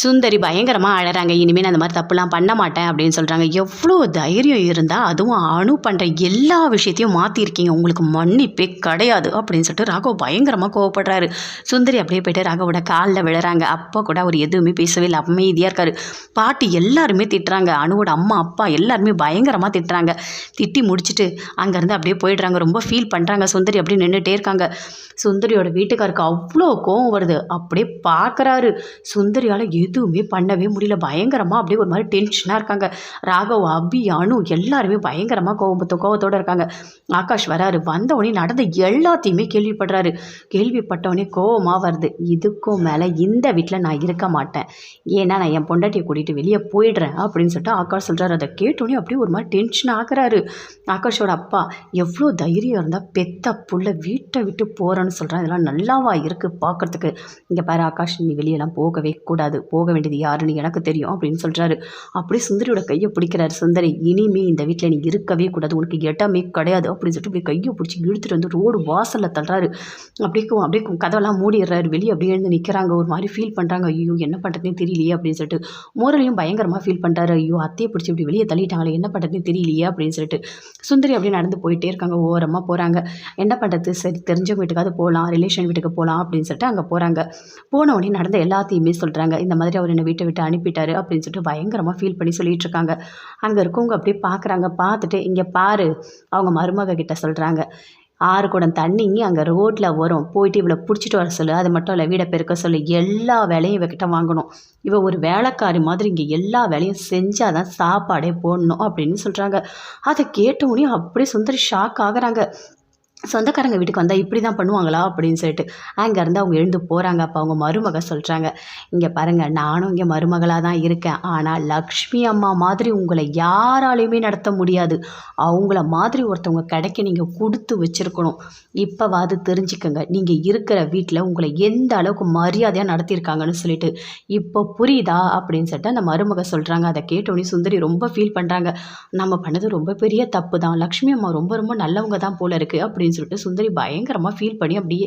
சுந்தரி பயங்கரமாக அழகிறாங்க இனிமேல் நான் அந்த மாதிரி தப்புலாம் பண்ண மாட்டேன் அப்படின்னு சொல்கிறாங்க எவ்வளோ தைரியம் இருந்தால் அதுவும் அணு பண்ணுற எல்லா விஷயத்தையும் மாற்றிருக்கீங்க உங்களுக்கு மன்னிப்பே கிடையாது அப்படின்னு சொல்லிட்டு ராகவ் பயங்கரமாக கோவப்படுறாரு. சுந்தரி அப்படியே போய்ட்டு ராகவோட காலில் விழுறாங்க. அப்போ கூட அவர் எதுவுமே பேசவே இல்லை. அமைதியாக இருக்காரு. பாட்டி எல்லாருமே திட்டுறாங்க. அணுவோட அம்மா அப்பா எல்லாருமே பயங்கரமாக திட்டுறாங்க. திட்டி முடிச்சுட்டு அங்கேருந்து அப்படியே போயிடுறாங்க. ரொம்ப ஃபீல் பண்ணுறாங்க சுந்தரி அப்படியே நின்றுட்டே இருக்காங்க. சுந்தரியோட வீட்டுக்காருக்கு அவ்வளோ கோவம் வருது. அப்படியே பார்க்குறாரு சுந்தரியால் எதுவுமே பண்ணவே முடியல. பயங்கரமாக அப்படியே ஒரு மாதிரி டென்ஷனாக இருக்காங்க. ராகவ் அபி அனு எல்லாருமே பயங்கரமாக கோபத்து கோவத்தோடு இருக்காங்க. ஆகாஷ் வராரு. வந்தவொடனே நடந்த எல்லாத்தையுமே கேள்விப்படுறாரு. கேள்விப்பட்டவொடனே கோபமாக வருது. இதுக்கும் மேலே இந்த வீட்டில் நான் இருக்க மாட்டேன். ஏன்னா நான் என் பொண்டாட்டியை கூட்டிகிட்டு வெளியே போயிடுறேன் அப்படின்னு சொல்லிட்டு ஆகாஷ் சொல்கிறாரு அதை கேட்டோடனே அப்படியே ஒரு மாதிரி டென்ஷன் ஆகிறாரு. ஆகாஷோட அப்பா எவ்வளோ தைரியம் இருந்தால் பெத்த புள்ள வீட்டை விட்டு போகிறேன்னு சொல்கிறேன் இதெல்லாம் நல்லாவா இருக்குது பார்க்குறதுக்கு இங்கே பாரு ஆகாஷ் நீ வெளியெல்லாம் போகவே கூடாது. போக வேண்டியது யாருன்னு எனக்கு தெரியும் அப்படின்னு சொல்கிறாரு அப்படியே சுந்தரியோட கையை பிடிக்கிறாரு. சுந்தரி இனிமே இந்த வீட்டில் நீ இருக்கவே கூடாது. உனக்கு இடமே கிடையாது அப்படின்னு சொல்லிட்டு அப்படியே கையை பிடிச்சி இழுத்துட்டு வந்து ரோடு வாசலில் தள்ளுறாரு. அப்படியே கு- அப்படியே கதவெல்லாம் மூடிடுறாரு. வெளியே அப்படியே எழுந்து நிற்கிறாங்க ஒரு மாதிரி ஃபீல் பண்ணுறாங்க ஐயோ என்ன பண்ணுறதுன்னு தெரியலையே அப்படின்னு சொல்லிட்டு முரளியும் பயங்கரமாக ஃபீல் பண்ணுறாரு ஐயோ அத்தையை பிடிச்சி இப்படி வெளியே தள்ளிட்டாங்களே என்ன பண்ணுறதுன்னு தெரியலையே அப்படின்னு சொல்லிட்டு சுந்தரி அப்படியே நடந்து போயிட்டே இருக்காங்க. ஓரமாக போகிறாங்க என்ன பண்ணுறது சரி தெரிஞ்சவங்க வீட்டுக்காவது போகலாம் ரிலேஷன் வீட்டுக்கு போகலாம் அப்படின்னு சொல்லிட்டு அங்கே போகிறாங்க போன உடனே நடந்த எல்லாத்தையுமே சொல்கிறாங்க இந்த மாதிரி அவர் என்னை வீட்டை விட்டு அனுப்பிட்டாரு அப்படின்னு சொல்லிட்டு பயங்கரமாக ஃபீல் பண்ணி சொல்லிட்டு இருக்காங்க அங்கே இருக்கவங்க அப்படியே பார்க்குறாங்க பார்த்துட்டு இங்கே பாரு அவங்க மருமக கிட்ட சொல்கிறாங்க ஆறு குடம் தண்ணி அங்கே ரோட்டில் வரும். போயிட்டு இவளை பிடிச்சிட்டு வர சொல்லு. அது மட்டும் இல்லை வீடை பெருக்க சொல்லு. எல்லா வேலையும் இவகிட்ட வாங்கணும். இவ ஒரு வேலைக்காரி மாதிரி இங்கே எல்லா வேலையும் செஞ்சால் தான் சாப்பாடே போடணும் அப்படின்னு சொல்கிறாங்க அதை கேட்ட உடனே அப்படியே சுந்தரி ஷாக் ஆகுறாங்க. சொந்தக்காரங்க வீட்டுக்கு வந்தால் இப்படி தான் பண்ணுவாங்களா அப்படின்னு சொல்லிட்டு அங்கேருந்து அவங்க எழுந்து போகிறாங்க அப்போ அவங்க மருமக சொல்கிறாங்க இங்கே பாருங்கள் நானும் இங்கே மருமகளாக தான் இருக்கேன். ஆனால் லக்ஷ்மி அம்மா மாதிரி உங்களை யாராலையுமே நடத்த முடியாது. அவங்கள மாதிரி ஒருத்தவங்க கிடைக்க நீங்கள் கொடுத்து வச்சுருக்கணும். இப்போவாது தெரிஞ்சுக்கோங்க நீங்கள் இருக்கிற வீட்டில் உங்களை எந்த அளவுக்கு மரியாதையாக நடத்தியிருக்காங்கன்னு சொல்லிட்டு இப்போ புரியுதா? அப்படின்னு சொல்லிட்டு அந்த மருமக சொல்கிறாங்க அதை கேட்டோடனே சுந்தரி ரொம்ப ஃபீல் பண்ணுறாங்க நம்ம பண்ணது ரொம்ப பெரிய தப்பு தான். லக்ஷ்மி அம்மா ரொம்ப ரொம்ப நல்லவங்க தான் போல இருக்குது அப்படி அப்படின்னு சொல்லிட்டு சுந்தரி பயங்கரமாக ஃபீல் பண்ணி அப்படியே